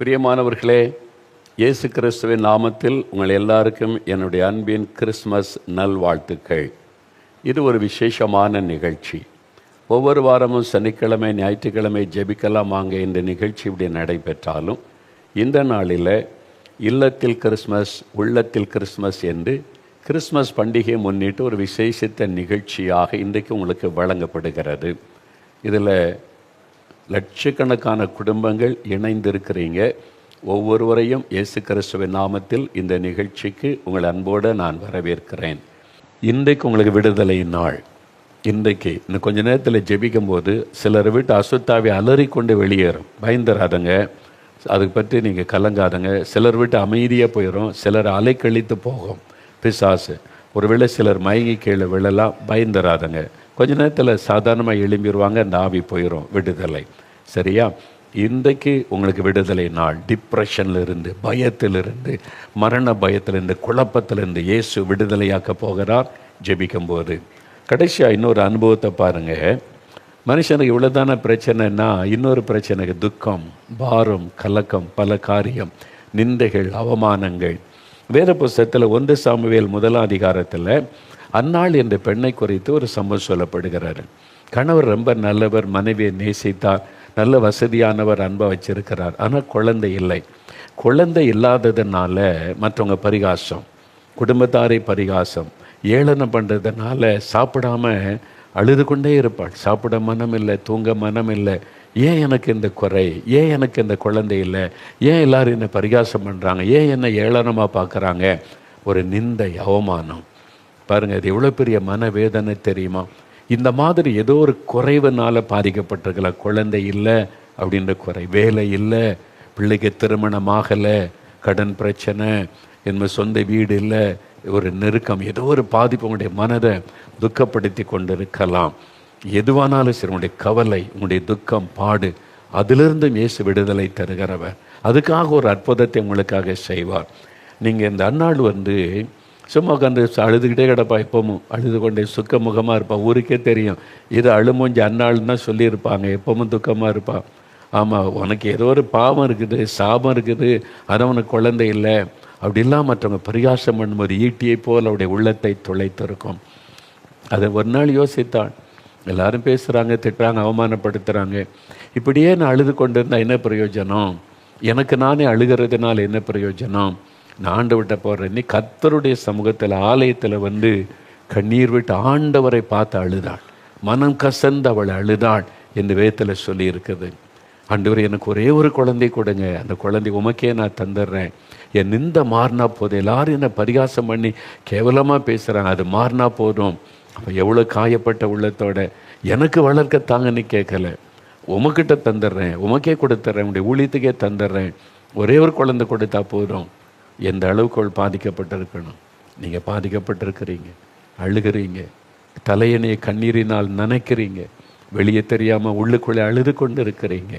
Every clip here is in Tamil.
பிரியமானவர்களே இயேசு கிறிஸ்துவின் நாமத்தில் உங்கள் எல்லாருக்கும் என்னுடைய அன்பின் கிறிஸ்மஸ் நல்வாழ்த்துக்கள். இது ஒரு விசேஷமான நிகழ்ச்சி. ஒவ்வொரு வாரமும் சனிக்கிழமை ஞாயிற்றுக்கிழமை ஜெபிக்கலாம் வாங்க இந்த நிகழ்ச்சி இப்படி நடைபெற்றாலும் இந்த நாளில் இல்லத்தில் கிறிஸ்மஸ் உள்ளத்தில் கிறிஸ்மஸ் என்று கிறிஸ்மஸ் பண்டிகையை முன்னிட்டு ஒரு விசேஷித்த நிகழ்ச்சியாக இன்றைக்கு உங்களுக்கு வழங்கப்படுகிறது. இதில் லட்சக்கணக்கான குடும்பங்கள் இணைந்திருக்கிறீங்க. ஒவ்வொருவரையும் இயேசு கிறிஸ்துவின் நாமத்தில் இந்த நிகழ்ச்சிக்கு உங்கள் அன்போடு நான் வரவேற்கிறேன். இன்றைக்கு உங்களுக்கு விடுதலை நாள். இன்றைக்கு இன்னும் கொஞ்ச நேரத்தில் ஜெபிக்கும் போது சிலர் வீட்டு அசுத்தாவை அலறிக்கொண்டு வெளியேறும். பயந்துராதங்க. அது பற்றி நீங்கள் கலங்காதங்க. சிலர் வீட்டு அமைதியாக போயிடும் சிலர் அலைக்கழித்து போகும். பிசாசு. ஒருவேளை சிலர் மயங்கி கீழே விழலாம். பயந்துராதங்க. கொஞ்ச நேரத்தில் சாதாரணமாக எழும்பிடுவாங்க அந்த ஆவி போயிடும் விடுதலை. சரியா? இன்றைக்கு உங்களுக்கு விடுதலை நாள். டிப்ரெஷன்லேருந்து பயத்திலிருந்து மரண பயத்திலிருந்து குழப்பத்திலிருந்து இயேசு விடுதலையாக்க போகிறார் ஜெபிக்கும்போது. கடைசியாக இன்னொரு அனுபவத்தை பாருங்கள் மனுஷனுக்கு இவ்வளோதான பிரச்சனைனா இன்னொரு பிரச்சனைக்கு துக்கம் பாரம் கலக்கம் பல காரியம் நிந்தைகள் அவமானங்கள். வேத புஸ்தகத்தில் ஒன்று சாமுவேல் முதலாம் அதிகாரத்தில் அன்னாள் என்ற பெண்ணை குறித்து ஒரு சம்பவம் சொல்லப்படுகிறாரு. கணவர் ரொம்ப நல்லவர் மனைவியை நேசித்தார் நல்ல வசதியானவர் அன்பை வச்சிருக்கிறார். ஆனால் குழந்தை இல்லை. குழந்தை இல்லாததுனால மற்றவங்க பரிகாசம் குடும்பத்தாரை பரிகாசம் ஏளனம் பண்ணுறதுனால சாப்பிடாம அழுது கொண்டே இருப்பாள். சாப்பிட மனம் இல்லை தூங்க மனம் இல்லை. ஏன் எனக்கு இந்த குறை? ஏன் எனக்கு இந்த குழந்தை இல்லை? ஏன் எல்லாரும் என்னை பரிகாசம் பண்ணுறாங்க ஏன் என்னை ஏளனமாக பார்க்குறாங்க? ஒரு நிந்தை அவமானம். பாருங்கள் அது எவ்வளோ பெரிய மனவேதனை தெரியுமா? இந்த மாதிரி ஏதோ ஒரு குறைவுனால பாதிக்கப்பட்டிருக்கலாம் குழந்தை இல்லை அப்படின்ற குறை. வேலை இல்லை. பிள்ளைக்கு திருமணம் ஆகலை. கடன் பிரச்சனை. என்ன சொந்த வீடு இல்லை. ஒரு நெருக்கம். ஏதோ ஒரு பாதிப்பு உங்களுடைய மனதை துக்கப்படுத்தி கொண்டிருக்கலாம். எதுவானாலும் சரி உங்களுடைய கவலை உங்களுடைய துக்கம் பாடு அதிலிருந்து இயேசு விடுதலை தருகிறவர். அதுக்காக ஒரு அற்புதத்தை உங்களுக்காக செய்வார். நீங்கள் இந்த அன்னாள் வந்து சும்மா உட்காந்து அழுதுகிட்டே கிடப்பா எப்பவும். அழுது கொண்டே சுக்க முகமாக இருப்பான் ஊருக்கே தெரியும். இது அழுமூஞ்சி அன்னாள்னு தான் சொல்லியிருப்பாங்க. எப்பவும் துக்கமாக இருப்பான் ஆமாம் உனக்கு ஏதோ ஒரு பாவம் இருக்குது சாபம் இருக்குது. அதான் உனக்கு குழந்தை இல்லை. அப்படிலாம் மற்றவங்க பரிகாசம் பண்ணும்போது ஈட்டியை போல் அவருடைய உள்ளத்தை துளைத்திருக்கும். அதை ஒரு நாள் யோசித்தான். எல்லாரும் பேசுகிறாங்க திட்டுறாங்க அவமானப்படுத்துகிறாங்க இப்படியே நான் அழுது கொண்டு இருந்தால் என்ன பிரயோஜனம்? எனக்கு நானே அழுகிறதுனால என்ன பிரயோஜனம்? நான் ஆண்டு விட்ட போகிறேன் நீ கத்தருடைய சமூகத்தில் ஆலயத்தில் வந்து கண்ணீர் விட்டு ஆண்டவரை பார்த்து அழுதாள். மனம் கசந்து அவள் அழுதாள் என்று வேத்தில் சொல்லியிருக்குது. அன்றுவர் ஆண்டவர் எனக்கு ஒரே ஒரு குழந்தை கொடுங்க. அந்த குழந்தை உமக்கே நான் தந்துடுறேன். என் நிந்த மாறினா போதும். எல்லாரும் என்னை பரிகாசம் பண்ணி கேவலமாக பேசுகிறாங்க அது மாறினா போதும். அப்போ எவ்வளோ காயப்பட்ட உள்ளத்தோட எனக்கு வளர்க்க தாங்கன்னு கேட்கல. உமக்கிட்ட தந்துடுறேன். உமக்கே கொடுத்துட்றேன். உங்களுடைய ஊழியத்துக்கே தந்துடுறேன். ஒரே ஒரு குழந்தை கொடுத்தா போதும். எந்த அளவுக்கு பாதிக்கப்பட்டிருக்கணும்? நீங்கள் பாதிக்கப்பட்டிருக்கிறீங்க. அழுகிறீங்க. தலையணையை கண்ணீரினால் நனைக்கிறீங்க. வெளியே தெரியாமல் உள்ளுக்குள்ளே அழுது கொண்டு இருக்கிறீங்க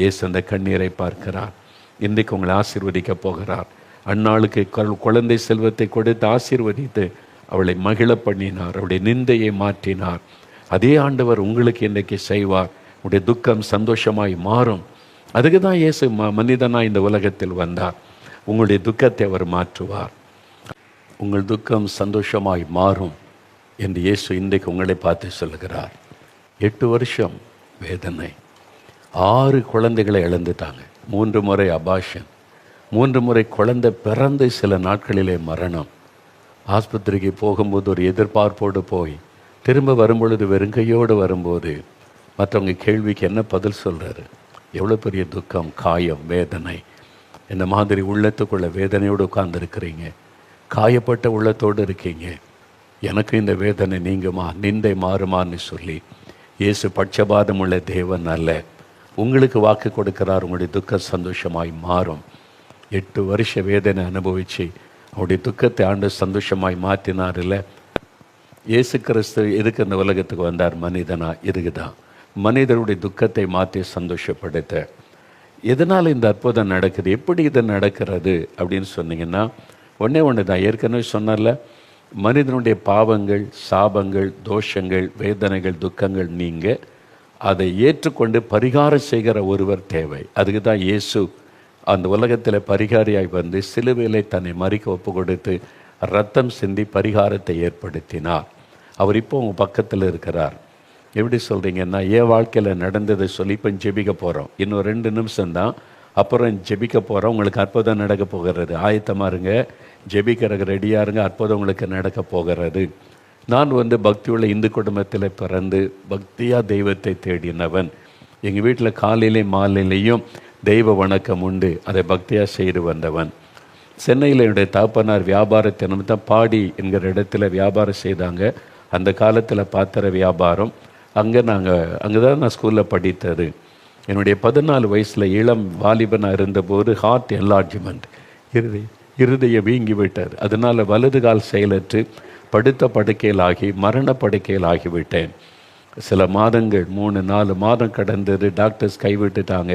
இயேசு அந்த கண்ணீரை பார்க்கிறார். இன்றைக்கு உங்களை ஆசீர்வதிக்க போகிறார். அந்நாளுக்கு குழந்தை செல்வத்தை கொடுத்து ஆசீர்வதித்து அவளை மகிழ பண்ணினார். அவளுடைய நிந்தையை மாற்றினார். அதே ஆண்டவர் உங்களுக்கு இன்றைக்கு செய்வார். உடைய துக்கம் சந்தோஷமாய் மாறும். அதுக்கு தான் இயேசு ம மனிதனாக இந்த உலகத்தில் வந்தார். உங்களுடைய துக்கத்தை அவர் மாற்றுவார். உங்கள் துக்கம் சந்தோஷமாய் மாறும் என்று இயேசு இன்றைக்கு உங்களை பார்த்து சொல்லுகிறார். எட்டு வருஷம் வேதனை. ஆறு குழந்தைகளை இழந்துட்டாங்க. மூன்று முறை அபாஷன். மூன்று முறை குழந்தை பிறந்து சில நாட்களிலே மரணம். ஆஸ்பத்திரிக்கு போகும்போது ஒரு எதிர்பார்ப்போடு போய் திரும்ப வரும்பொழுது வெறுங்கையோடு வரும்போது மற்றவங்க கேள்விக்கு என்ன பதில் சொல்கிறாரு எவ்வளோ பெரிய துக்கம் காயம் வேதனை. இந்த மாதிரி உள்ளத்துக்குள்ள வேதனையோடு உட்கார்ந்துருக்கிறீங்க. காயப்பட்ட உள்ளத்தோடு இருக்கீங்க. எனக்கு இந்த வேதனை நீங்குமா? நிந்தை மாறுமான்னு சொல்லி இயேசு பட்சபாதம் உள்ள தேவன் அல்ல. உங்களுக்கு வாக்கு கொடுக்கிறார். உங்களுடைய துக்கம் சந்தோஷமாய் மாறும். எட்டு வருஷ வேதனை அனுபவித்து அவருடைய துக்கத்தை ஆண்டு சந்தோஷமாய் மாற்றினார் இல்லை? இயேசு கிறிஸ்து எதுக்கு இந்த உலகத்துக்கு வந்தார்? மனிதனா? இதுக்குதான். மனிதருடைய துக்கத்தை மாற்றி சந்தோஷப்படுத்த. எதனால் இந்த அற்புதம் நடக்குது? எப்படி இது நடக்கிறது? அப்படின்னு சொன்னீங்கன்னா ஒன்றே ஒன்று தான். ஏற்கனவே சொன்னார்ல மனிதனுடைய பாவங்கள் சாபங்கள் தோஷங்கள் வேதனைகள் துக்கங்கள் நீங்க அதை ஏற்றுக்கொண்டு பரிகாரம் செய்கிற ஒருவர் தேவை. அதுக்கு தான் இயேசு அந்த உலகத்தில் பரிகாரியாய் வந்து சிலுவையிலே தன்னை மறிக்க ஒப்பு கொடுத்து ரத்தம் சிந்தி பரிகாரத்தை ஏற்படுத்தினார். அவர் இப்போ உங்கள் பக்கத்தில் இருக்கிறார். எப்படி சொல்கிறீங்கன்னா என் வாழ்க்கையில் நடந்ததை சொல்லி இப்போ ஜெபிக்க போகிறோம் இன்னும் ரெண்டு நிமிஷம்தான் அப்புறம் ஜெபிக்க போகிறோம் உங்களுக்கு அற்புதம் நடக்க போகிறது. ஆயத்தமாக இருங்க ஜெபிக்கிறதுக்கு ரெடியாக இருங்க. அற்புதம் உங்களுக்கு நடக்க போகிறது. நான் வந்து பக்தியுள்ள இந்து குடும்பத்தில் பிறந்து பக்தியாக தெய்வத்தை தேடினவன். எங்கள் வீட்டில் காலையிலே மாலையிலையும் தெய்வ வணக்கம் உண்டு. அதை பக்தியாக செய்து வந்தவன். சென்னையில் என்னுடைய தாப்பனார் வியாபாரத்தை தான் பாடி என்கிற இடத்துல வியாபாரம் செய்தாங்க. அந்த காலத்தில் பாத்திர வியாபாரம் அங்கே நாங்கள் அங்கே தான் நான் ஸ்கூலில் படித்தது. என்னுடைய பதினாலு வயசில் இளம் வாலிபனாக இருந்தபோது ஹார்ட் என்லார்ஜ்மெண்ட் இருதய இருதயம் வீங்கி விட்டது அதனால் வலது கால் செயலற்று படுத்த படுக்கையில் ஆகி மரண படுக்கையில் ஆகிவிட்டேன் சில மாதங்கள் மூணு நாலு மாதம் கடந்தது டாக்டர்ஸ் கைவிட்டுட்டாங்க.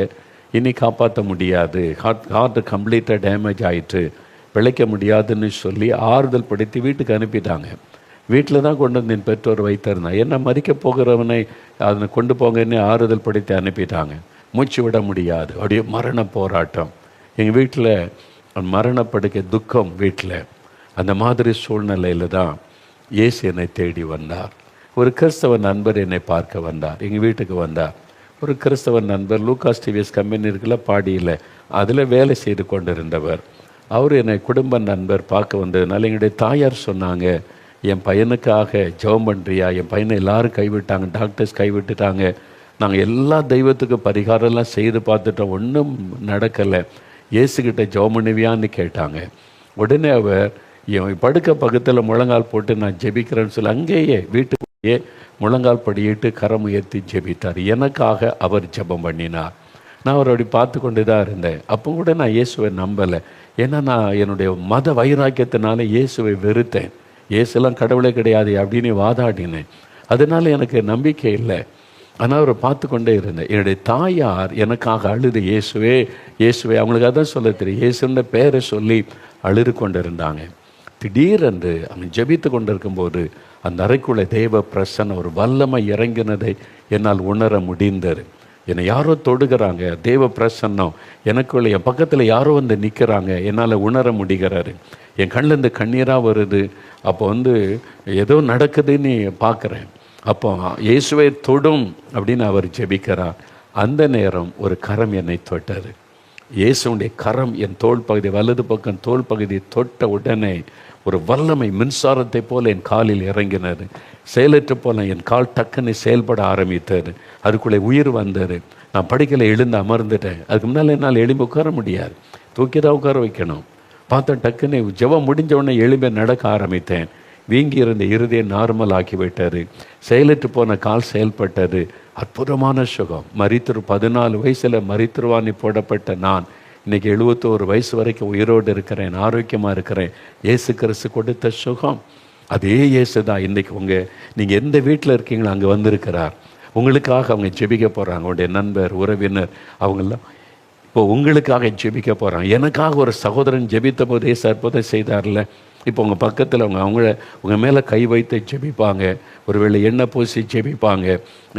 இனி காப்பாற்ற முடியாது. ஹார்ட் ஹார்ட் கம்ப்ளீட்டாக டேமேஜ் ஆயிட்டு பிழைக்க முடியாதுன்னு சொல்லி ஆறுதல் படுத்தி வீட்டுக்கு அனுப்பிட்டாங்க. வீட்டில் தான் கொண்டு வந்து என் பெற்றோர் வைத்திருந்தான் என்ன மறிக்க போகிறவனை அதனை கொண்டு போங்கன்னு ஆறுதல் படுத்தி அனுப்பிட்டாங்க. மூச்சு விட முடியாது. அப்படியே மரண போராட்டம். எங்கள் வீட்டில் மரணப்படுக்க துக்கம் வீட்டில் அந்த மாதிரி சூழ்நிலையில் தான் இயேசு என்னை தேடி வந்தார். ஒரு கிறிஸ்தவ நண்பர் என்னை பார்க்க வந்தார். எங்கள் வீட்டுக்கு வந்தார். ஒரு கிறிஸ்தவ நண்பர் லூகாஸ் டிவிஎஸ் கம்பெனி இருக்குல்ல பாடியில் அதில் வேலை செய்து கொண்டிருந்தவர். அவர் என்னை குடும்ப நண்பர் பார்க்க வந்ததுனால எங்களுடைய தாயார் சொன்னாங்க என் பையனுக்காக ஜெபம் பண்ணுறியா என் பையனை எல்லோரும் கைவிட்டாங்க டாக்டர்ஸ் கைவிட்டுட்டாங்க. நாங்கள் எல்லா தெய்வத்துக்கும் பரிகாரம்லாம் செய்து பார்த்துட்டோம். ஒன்றும் நடக்கலை. இயேசுக்கிட்ட ஜெபம் பண்ணுவியான்னு கேட்டாங்க. உடனே அவர் என் படுக்க பக்கத்தில் முழங்கால் போட்டு நான் ஜெபிக்கிறேன்னு சொல்லி அங்கேயே வீட்டுக்குள்ளேயே முழங்கால் படியிட்டு கரம் உயர்த்தி ஜெபித்தார். எனக்காக அவர் ஜெபம் பண்ணினார். நான் அவர் அப்படி பார்த்து கொண்டு தான் இருந்தேன். அப்போ கூட நான் இயேசுவை நம்பலை. ஏன்னா நான் என்னுடைய மத வைராக்கியத்தினால இயேசுவை வெறுத்தேன். இயேசுலாம் கடவுளே கிடையாது அப்படின்னு வாதாடினேன். அதனால் எனக்கு நம்பிக்கை இல்லை. ஆனால் அவரை பார்த்து கொண்டே இருந்தேன். என்னுடைய தாயார் எனக்காக அழுது இயேசுவே இயேசுவே அவங்களுக்கு அதான் சொல்ல தெரியும். இயேசுன்ற பேரை சொல்லி அழுது கொண்டு இருந்தாங்க திடீரென்று அவன் ஜெபித்து கொண்டிருக்கும்போது அந்த அறைக்குள்ளே தேவ பிரசன்ன ஒரு வல்லமை இறங்கினதை என்னால் உணர முடிந்தது. என்னை யாரோ தொடுகிறாங்க தேவ பிரசன்னம். எனக்குள்ள என் பக்கத்தில் யாரோ வந்து நிற்கிறாங்க என்னால் உணர முடிகிறாரு. என் கண்ணிலேருந்து கண்ணீராக வருது. அப்போ வந்து ஏதோ நடக்குதுன்னு பார்க்குறேன். அப்போ இயேசுவை தொடும் அப்படின்னு அவர் ஜெபிக்கிறார். அந்த நேரம் ஒரு கரம் என்னை தொட்டது இயேசுடைய கரம் என் தோல் பகுதி வலது பக்கம் தோல் பகுதி தொட்ட உடனே ஒரு வல்லமை மின்சாரத்தை போல என் காலில் இறங்கினார் செயலற்று போல என் கால் டக்குன்னு செயல்பட ஆரம்பித்தார் அதுக்குள்ளே உயிர் வந்தது. நான் படிக்கலை எழுந்து அமர்ந்துட்டேன். அதுக்கு முன்னால் என்னால் எழும்பி உட்கார முடியாது. தூக்கி தான் உட்கார வைக்கணும். பார்த்தா டக்குன்னு ஜெபம் முடிஞ்ச உடனே எழும்பி நடக்க ஆரம்பித்தேன். வீங்கி இருந்த இருதயம் நார்மல் ஆக்கி விட்டாரு செயலற்று போன கால் செயல்பட்டது. அற்புதமான சுகம். மறித்திரு பதினாலு வயசில் மரித்திருவாணி போடப்பட்ட நான் இன்னைக்கு எழுபத்தோரு வயசு வரைக்கும் உயிரோடு இருக்கிறேன் ஆரோக்கியமாக இருக்கிறேன். இயேசு கிறிஸ்து கொடுத்த சுகம். அதே இயேசு தான் இன்றைக்கி உங்கள் நீங்கள் எந்த வீட்டில் இருக்கீங்களோ அங்கே வந்திருக்கிறார். உங்களுக்காக அவங்க ஜெபிக்க போகிறாங்க உங்களுடைய நண்பர் உறவினர் அவங்கெல்லாம் இப்போ உங்களுக்காக ஜெபிக்க போகிறாங்க எனக்காக ஒரு சகோதரன் ஜெபித்த போதே அற்புதம் செய்தார்ல. இப்போ உங்கள் பக்கத்தில் அவங்க அவங்கள உங்கள் மேலே கை வைத்து ஜெபிப்பாங்க. ஒருவேளை எண்ணெய் பூசி ஜெபிப்பாங்க.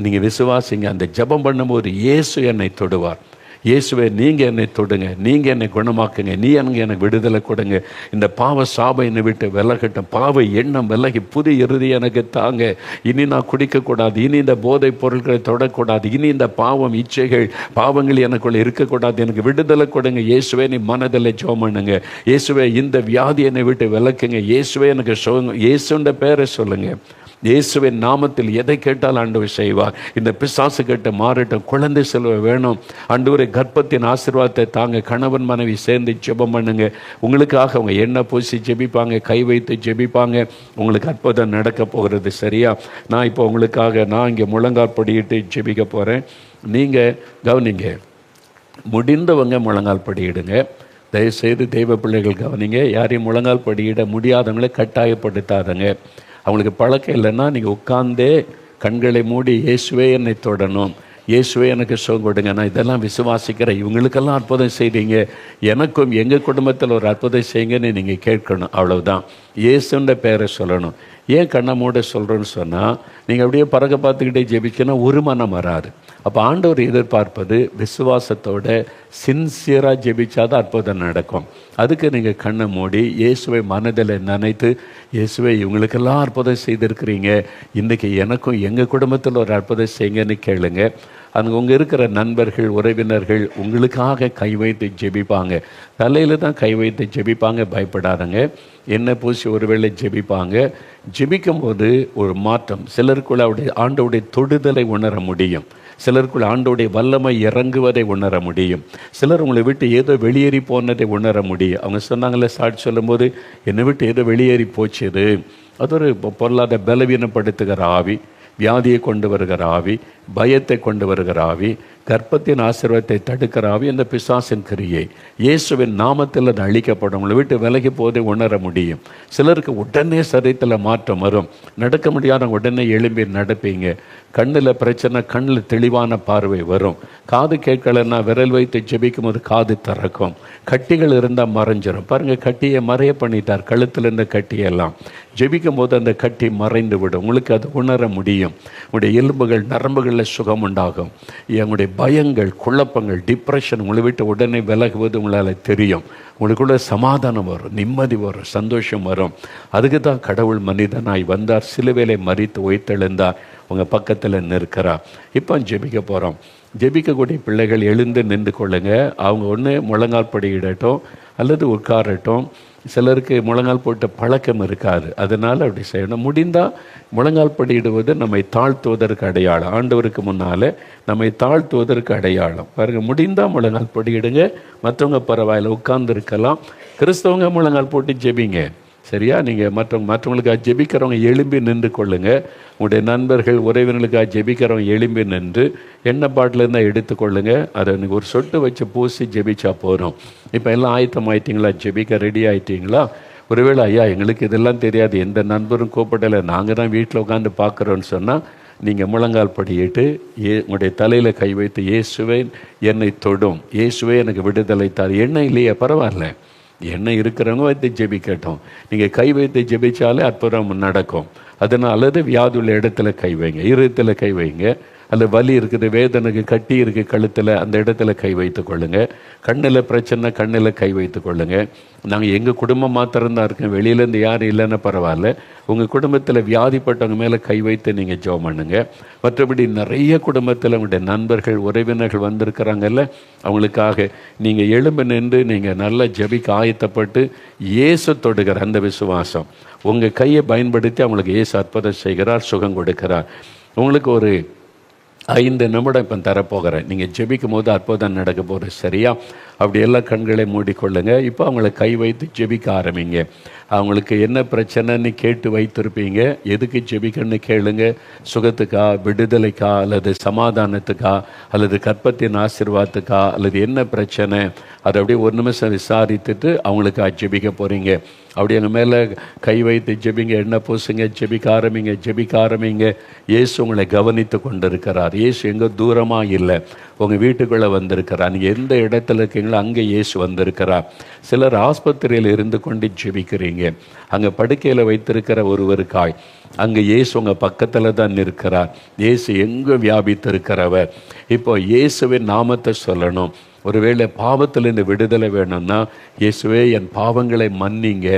நீங்கள் விசுவாசிங்க. அந்த ஜெபம் பண்ணும்போது இயேசு என்னை தொடுவார். இயேசுவே நீங்கள் என்னை தொடுங்க நீங்கள் என்னை குணமாக்குங்க நீ எனக்கு எனக்கு விடுதலை கொடுங்க. இந்த பாவ சாபம் என்னை விட்டு விலகட்டும். பாவ எண்ணம் விலகி புது இறுதி எனக்கு தாங்க. இனி நான் குடிக்கக்கூடாது இனி இந்த போதைப் பொருட்களை தொடக்கூடாது இனி இந்த பாவம் இச்சைகள் பாவங்கள் எனக்குள்ள இருக்கக்கூடாது. எனக்கு விடுதலை கொடுங்க. இயேசுவே நீ மனதில் ஜோம் பண்ணுங்க. இயேசுவே இந்த வியாதி என்னை விட்டு விலக்குங்க. இயேசுவே எனக்கு சொல்லுங்க இயேசுன்ற பேரை சொல்லுங்கள் இயேசுவின் நாமத்தில் எதை கேட்டால் ஆண்டவர் செய்வார்? இந்த பிசாசு கேட்ட மாறட்டும் குழந்தை செல்வ வேணும். ஆண்டவரை கர்ப்பத்தின் ஆசீர்வாதத்தை தாங்க கணவன் மனைவி சேர்ந்து ஜெபம் பண்ணுங்க. உங்களுக்காக அவங்க எண்ணெய் பூசி ஜெபிப்பாங்க கை வைத்து ஜெபிப்பாங்க. உங்களுக்கு அற்புதம் நடக்க போகிறது சரியா? நான் இப்போ உங்களுக்காக நான் இங்கே முழங்கால் படியிட்டு ஜெபிக்க போகிறேன் நீங்கள் கவனிங்க. முடிந்தவங்க முழங்கால் படியிடுங்க தயவுசெய்து தெய்வ பிள்ளைகள் கவனிங்க. யாரையும் முழங்கால் படியிட முடியாதவங்களை கட்டாயப்படுத்தாதங்க. அவங்களுக்கு பழக்கம் இல்லைன்னா நீங்கள் உட்காந்தே கண்களை மூடி இயேசுவே என்னை தொடணும். இயேசுவே எனக்கு சுகம் கொடுங்க நான் இதெல்லாம் விசுவாசிக்கிறேன் இவங்களுக்கெல்லாம் அற்புதம் செய்கிறீங்க எனக்கும் எங்கள் குடும்பத்தில் ஒரு அற்புதம் செய்யுங்கன்னு நீங்கள் கேட்கணும். அவ்வளவுதான். இயேசுன்ற பேரை சொல்லணும். ஏன் கண்ணை மூட சொல்கிறேன்னு சொன்னால் நீங்கள் அப்படியே பறக்க பார்த்துக்கிட்டே ஜெபிச்சுன்னா ஒரு மனம் வராது. அப்போ ஆண்டவர் எதிர்பார்ப்பது விசுவாசத்தோட சின்சியராக ஜெபிச்சாதான் அற்புதம் நடக்கும். அதுக்கு நீங்கள் கண்ணை மூடி இயேசுவை மனதில் நினைத்து இயேசுவை இவங்களுக்கெல்லாம் அற்புதம் செய்திருக்கிறீங்க. இன்றைக்கி எனக்கும் எங்கள் குடும்பத்தில் ஒரு அற்புதம் செய்யுங்கன்னு கேளுங்க. அங்கே உங்கள் இருக்கிற நண்பர்கள் உறவினர்கள் உங்களுக்காக கை வைத்து ஜெபிப்பாங்க. தலையில் தான் கை வைத்து ஜெபிப்பாங்க. பயப்படாதங்க. என்ன பூசி ஒருவேளை ஜெபிப்பாங்க. ஜெபிக்கும் போது ஒரு மாற்றம். சிலருக்குள்ள அவருடைய ஆண்டவுடைய தொடுதலை உணர முடியும். சிலருக்குள் ஆண்டோடைய வல்லமை இறங்குவதை உணர முடியும். சிலர் உங்களை விட்டு ஏதோ வெளியேறி போனதை உணர முடியும். அவங்க சொன்னாங்களே சாட்சி சொல்லும்போது என்னை விட்டு ஏதோ வெளியேறி போச்சது. அது ஒரு பொருளாதார பலவீனப்படுத்துகிற ஆவி வியாதியை கொண்டு வருகிற ஆவி பயத்தை கொண்டு வருகிற ஆவி கர்ப்பத்தின் ஆசீர்வாதத்தை தடுக்கிற ஆவி அந்த பிசாசின் கிரியை இயேசுவின் நாமத்தில் அது அழிக்கப்படும். உங்களை விட்டு விலகி போதே உணர முடியும். சிலருக்கு உடனே சரீரத்தில் மாற்றம் வரும். நடக்க முடியாத உடனே எழும்பி நடப்பீங்க. கண்ணில் பிரச்சனை கண்ணில் தெளிவான பார்வை வரும். காது கேட்கலன்னா விரல் வைத்து ஜெபிக்கும் போது காது திறக்கும். கட்டிகள் இருந்தால் மறைஞ்சிடும் பாருங்கள் கட்டியை மறைய பண்ணிட்டார். கழுத்தில் இருந்த கட்டியெல்லாம். ஜெபிக்கும் போது அந்த கட்டி மறைந்து விடும் உங்களுக்கு அது உணர முடியும். உங்களுடைய எலும்புகள் நரம்புகளில் சுகம் உண்டாகும். எங்களுடைய பயங்கள் குழப்பங்கள் டிப்ரெஷன் உங்களை விட்டு உடனே விலகுவது உங்களால் தெரியும். உங்களுக்குள்ள சமாதானம் வரும் நிம்மதி வரும் சந்தோஷம் வரும். அதுக்கு தான் கடவுள் மனிதனாய் வந்தார். சிலுவேலை மறித்து உயிர்த்தெழுந்தார். உங்கள் பக்கத்தில் நிற்கிறார் இப்போ ஜெபிக்க போகிறோம் ஜெபிக்கக்கூடிய பிள்ளைகள் எழுந்து நின்று கொள்ளுங்க. அவங்க ஒன்று முழங்கால் படியிடட்டும் அல்லது உட்காரட்டும். சிலருக்கு முழங்கால் போட்ட பழக்கம் இருக்காது. அதனால் அப்படி செய்யணும். முடிந்தால் முழங்கால் படியிடுவது நம்மை தாழ்த்துவதற்கு அடையாளம். ஆண்டவருக்கு முன்னால் நம்மை தாழ்த்துவதற்கு அடையாளம். பாருங்கள் முடிந்தால் முழங்கால் படியிடுங்க. மற்றவங்க பரவாயில்ல உட்கார்ந்து இருக்கலாம் கிறிஸ்தவங்க முழங்கால் போட்டு ஜெபிங்க. சரியா? நீங்கள் மற்றவங்க மற்றவங்களுக்காக ஜெபிக்கிறவங்க எழும்பி நின்று கொள்ளுங்க. உங்களுடைய நண்பர்கள் உறவினர்களுக்காக ஜெபிக்கிறவங்க எழும்பி நின்று எண்ணெய் பாட்டில் இருந்தால் எடுத்துக்கொள்ளுங்க அதை நீங்கள் ஒரு சொட்டு வச்சு பூசி ஜெபிச்சா போகிறோம் இப்போ எல்லாம் ஆயத்தம் ஆயிட்டீங்களா? ஜெபிக்க ரெடி ஆயிட்டீங்களா? ஒருவேளை ஐயா எங்களுக்கு இதெல்லாம் தெரியாது. எந்த நண்பரும் கூப்பிடலை. நாங்கள் தான் வீட்டில் உட்காந்து பார்க்குறோன்னு சொன்னால் நீங்கள் முழங்கால் படியிட்டு ஏ உங்களுடைய தலையில் கை வைத்து இயேசுவே என்னை தொடும். இயேசுவே எனக்கு விடுதலை தார். எண்ணெய் இல்லையே? பரவாயில்ல. என்ன இருக்கிறவங்க வைத்து ஜெபிக்கட்டும் நீங்கள் கை வைத்து ஜெபிச்சாலே அற்புதம் நடக்கும். அதனால் வியாதி உள்ள இடத்துல கை வைங்க இருத்தில் கை வைங்க. அந்த வலி இருக்குது வேதனைக்கு கட்டி இருக்கு கழுத்தில் அந்த இடத்துல கை வைத்து கொள்ளுங்க. கண்ணில் பிரச்சனை கண்ணில் கை வைத்து கொள்ளுங்க. நாங்கள் எங்கள் குடும்பம் மாத்திரம்தான் இருக்கேன் வெளியிலேருந்து யாரும் இல்லைன்னு பரவாயில்ல. உங்கள் குடும்பத்தில் வியாதிப்பட்டவங்க மேலே கை வைத்து நீங்கள் ஜெபம் பண்ணுங்க. மற்றபடி நிறைய குடும்பத்தில் உங்களுடைய நண்பர்கள் உறவினர்கள் வந்திருக்கிறாங்கல்ல அவங்களுக்காக நீங்கள் எழும்பு நின்று நீங்கள் நல்லா ஜபிக்க ஆயத்தப்பட்டு இயேசு தொடுகிற அந்த விசுவாசம். உங்கள் கையை பயன்படுத்தி அவங்களுக்கு இயேசு அற்புதம் செய்கிறார் சுகம் கொடுக்கிறார். உங்களுக்கு ஒரு ஐந்து நிமிடம் இப்போ தரப்போகிறேன். நீங்கள் ஜெபிக்கும் போது அற்புதம் நடக்க போகிற சரியா? அப்படியெல்லாம் கண்களை மூடிக்கொள்ளுங்க. இப்போ அவங்கள கை வைத்து ஜெபிக்க ஆரம்பிங்க. அவங்களுக்கு என்ன பிரச்சனைன்னு கேட்டு வைத்திருப்பீங்க. எதுக்கு ஜெபிக்கணும்னு கேளுங்க. சுகத்துக்கா விடுதலைக்கா அல்லது சமாதானத்துக்கா அல்லது கற்பத்தின் ஆசிர்வாதத்துக்கா அல்லது என்ன பிரச்சனை? அதை அப்படியே ஒரு நிமிஷம் விசாரித்துட்டு அவங்களுக்கு ஜெபிக்க போகிறீங்க அப்படி எங்கள் மேலே கை வைத்து ஜெபிங்க எண்ணெய் பூசுங்க ஜெபிக்க ஆரம்பிங்க ஜெபிக்க ஆரம்பிங்க இயேசு உங்களை கவனித்து கொண்டிருக்கிறார். இயேசு எங்கே தூரமாக இல்லை. உங்கள் வீட்டுக்குள்ளே வந்திருக்கிறார். நீங்கள் எந்த இடத்துல இருக்கீங்களோ அங்கே இயேசு வந்திருக்கிறார். சிலர் ஆஸ்பத்திரியில் இருந்து கொண்டு ஜெபிக்கிறீங்க. அங்கே படுக்கையில் வைத்திருக்கிற ஒருவருக்காய் அங்கே இயேசு உங்கள் பக்கத்தில் தான் இருக்கிறார் இயேசு எங்கே வியாபித்திருக்கிறவர்? இப்போ இயேசுவின் நாமத்தை சொல்லணும். ஒருவேளை பாவத்திலிருந்து விடுதலை வேணும்னா இயேசுவே என் பாவங்களை மன்னிங்க.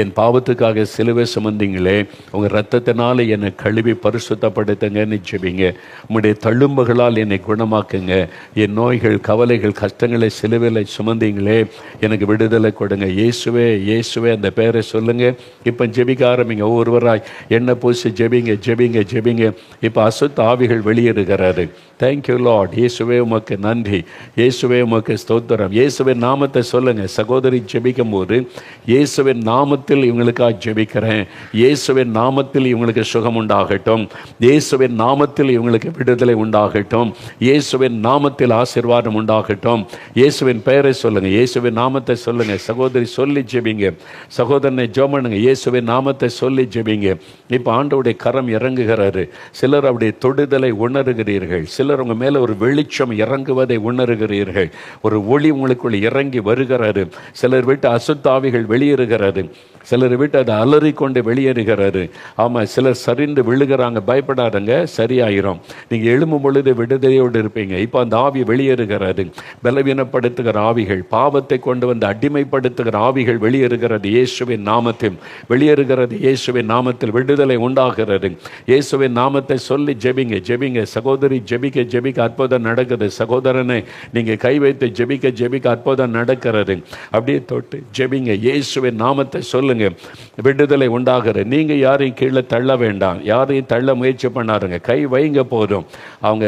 என் பாவத்துக்காக சிலுவை சுமந்தீங்களே உங்கள் ரத்தத்தினால் என்னை கழுவி பரிசுத்தப்படுத்துங்கன்னு ஜெபிங்க உங்களுடைய தழும்புகளால் என்னை குணமாக்குங்க. என் நோய்கள் கவலைகள் கஷ்டங்களை சிலுவையில் சுமந்தீங்களே எனக்கு விடுதலை கொடுங்க. இயேசுவே இயேசுவே அந்த பேரை சொல்லுங்கள் இப்போ ஜெபிக்க ஆரம்பிங்க. ஒவ்வொருவராய் எண்ணெய் பூசி ஜெபிங்க ஜெபிங்க ஜெபிங்க. இப்போ அசுத்த ஆவிகள் வெளியேறுகிறாரு தேங்க்யூ லார்ட் இயேசுவே உமக்கு நன்றி. இயேசுவே உமக்கு ஸ்தோத்திரம். இயேசுவின் நாமத்தை சொல்லுங்கள் சகோதரி ஜெபிக்கும் போது இயேசுவின் நாமத்தில் இவங்களுக்காக ஜெபிக்கிறேன். இயேசுவின் நாமத்தில் இவங்களுக்கு சுகம் உண்டாகட்டும். இயேசுவின் நாமத்தில் இவங்களுக்கு விடுதலை உண்டாகட்டும். இயேசுவின் நாமத்தில் ஆசீர்வாதம் உண்டாகட்டும். இயேசுவின் பெயரை சொல்லுங்க. இயேசுவின் நாமத்தை சொல்லுங்க. சகோதரி சொல்லி ஜெபிங்க. சகோதரனை ஜோமனுங்க இயேசுவின் நாமத்தை சொல்லி ஜெபிங்க. இப்போ ஆண்டவுடைய கரம் இறங்குகிறாரு. சிலர் அவருடைய தொடுதலை உணர்கிறீர்கள். சிலர் உங்கள் மேலே ஒரு வெளிச்சம் இறங்குவதை உணர்கிறீர்கள். ஒரு ஒளி உங்களுக்குள் இறங்கி வருகிறாரு சிலர் விட்டு அசுத்தாவிகள் வெளியேறுகிறது. சிலர் விட்டு அதை அலறி கொண்டு வெளியேறுகிறாரு. ஆமாம் சிலர் சரிந்து விழுகிறாங்க. பயப்படாதங்க சரியாயிரும். நீங்கள் எழும்பும் பொழுது விடுதலையோடு இருப்பீங்க. இப்போ அந்த ஆவி வெளியேறுகிறது. பலவீனப்படுத்துகிற ஆவிகள் பாவத்தை கொண்டு வந்து அடிமைப்படுத்துகிற ஆவிகள் வெளியேறுகிறது. இயேசுவின் நாமத்தில் வெளியேறுகிறது. இயேசுவின் நாமத்தில் விடுதலை உண்டாகிறது. இயேசுவின் நாமத்தை சொல்லி ஜெபிங்க ஜெபிங்க. சகோதரி ஜெபிக்க ஜெபிக்க அற்புதம் நடக்குது. சகோதரனை நீங்கள் கை வைத்து ஜெபிக்க ஜெபிக்க அற்புதம் நடக்கிறது. அப்படியே தொட்டு ஜெபிங்க. இயேசுவின் நாமத்தை சொல்லு சொல்லுங்க விடுதலை உண்டாகிற. நீங்கள் யாரையும் கீழே தள்ள வேண்டாம். யாரையும் தள்ள முயற்சி பண்ணாருங்க. கை வைங்க போதும். அவங்க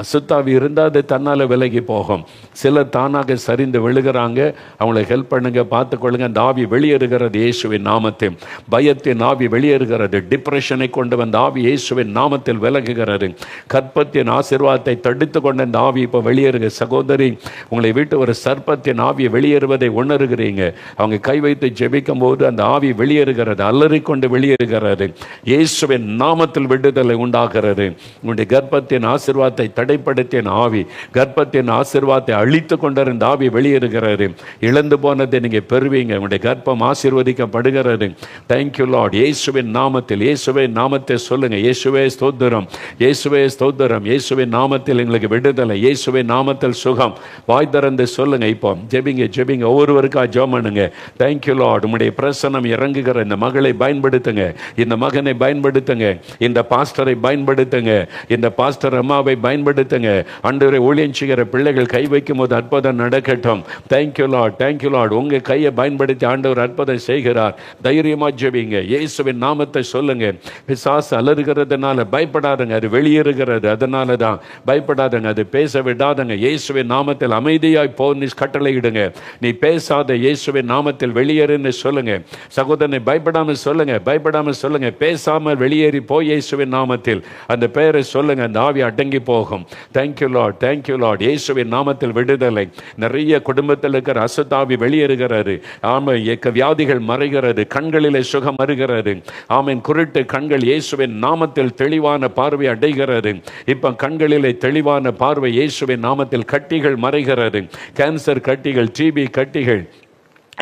அசுத்தாவி இருந்தால் அது தன்னால் விலகி போகும். சிலர் தானாக சரிந்து விழுகிறாங்க. அவங்கள ஹெல்ப் பண்ணுங்க பார்த்துக்கொள்ளுங்க. அந்த ஆவி வெளியேறுகிறது இயேசுவின் நாமத்தில். பயத்தின் ஆவி வெளியேறுகிறது. டிப்ரெஷனை கொண்டு வந்த ஆவி இயேசுவின் நாமத்தில் விலகுகிறது. கற்பத்தின் ஆசிர்வாதத்தை தடுத்து கொண்ட இந்த ஆவி இப்போ வெளியேறுக சகோதரி உங்களை வீட்டு ஒரு சர்ப்பத்தின் ஆவி வெளியேறுவதை உணர்கிறீங்க. அவங்க கை வைத்து ஜெபிக்கும் போது அந்த ஆவி வெளியேறுகிறது அலறிக்கொண்டு வெளியேறுகிறது. இயேசுவின் நாமத்தில் விடுதலை உண்டாகிறது. உன்னுடைய கர்ப்பத்தின் ஆசிர்வாதத்தை தடைப்படுத்தின ஆவி கர்ப்பத்தின் ஆசிர்வாதத்தை அழித்து கொண்டிருந்த ஆவி வெளியேறுகிறது. இழந்து போனதை நீங்கள் பெறுவீங்க. உங்களுடைய கர்ப்பம் ஆசிர்வதிக்கப்படுகிறது. தேங்க்யூ லார்ட் இயேசுவின் நாமத்தில் இயேசுவின் நாமத்தை சொல்லுங்க. இயேசுவே ஸ்தோத்திரம். இயேசுவே ஸ்தோத்திரம். இயேசுவின் நாமத்தில் எங்களுக்கு விடுதலை. இயேசுவின் நாமத்தில் சுகம். வாய் திறந்து சொல்லுங்க. இப்போ ஜெபிங்க ஜெபிங்க. ஒவ்வொருவருக்கா ஜெபம் பண்ணுங்க. தேங்க்யூ லார்ட் உம்முடைய பிரசனம் இறங்குகிற இந்த மகளை பயன்படுத்துங்க. இந்த மகனை பயன்படுத்துங்க. இந்த பாஸ்டரை பயன்படுத்துங்க. இந்த பாஸ்டர் அம்மாவை பயன்படுத்துங்க. அன்றைய ஊழியம் செய்கிற பிள்ளைகள் கை வைக்கும் போது அற்புதம் நடக்கட்டும். தேங்க்யூ லார்ட் தேங்க்யூ லார்ட் உங்கள் கையை பயன்படுத்தி ஆண்டவர் அற்புதம் செய்கிறார். தைரியமாக ஜெபிங்க. இயேசுவின் நாமத்தை சொல்லுங்க. பிசாசு அலறுகிறதுனால பயப்படாதுங்க. அது வெளியேறுகிறது. அதனால தான் பயப்படாதங்க. அது பேச விடாதங்க. இயேசுவின் நாமத்தில் அமைதியாய் போ நீ கட்டளையிடுங்க. நீ பேசாத இயேசுவின் நாமத்தில் வெளியேறுன்னு சொல்லுங்க. சகோதரனை பயப்படாமல் சொல்லுங்க பயப்படாமல் சொல்லுங்க. பேசாமல் வெளியேறி போய் இயேசுவின் நாமத்தில். அந்த பெயரை சொல்லுங்க அந்த ஆவி அடங்கி போகும். தேங்க்யூ லார்ட் தேங்க்யூ லார்ட் இயேசுவின் நாமத்தில் விடுதலை. நிறைய குடும்பத்தில் இருக்கிற அசுத்தாவி வெளியேறுகிறது. ஆமை இயக்க வியாதிகள் மறைகிறது. கண்களிலே சுகம் வருகிறது ஆமீன் குருட்டு கண்கள் இயேசுவின் நாமத்தில் தெளிவான பார்வை அடைகிறது. இப்ப கண்களிலே தெளிவான பார்வை இயேசுவின் நாமத்தில் கட்டிகள் மறைகிறது. கேன்சர் கட்டிகள் டிபி கட்டிகள்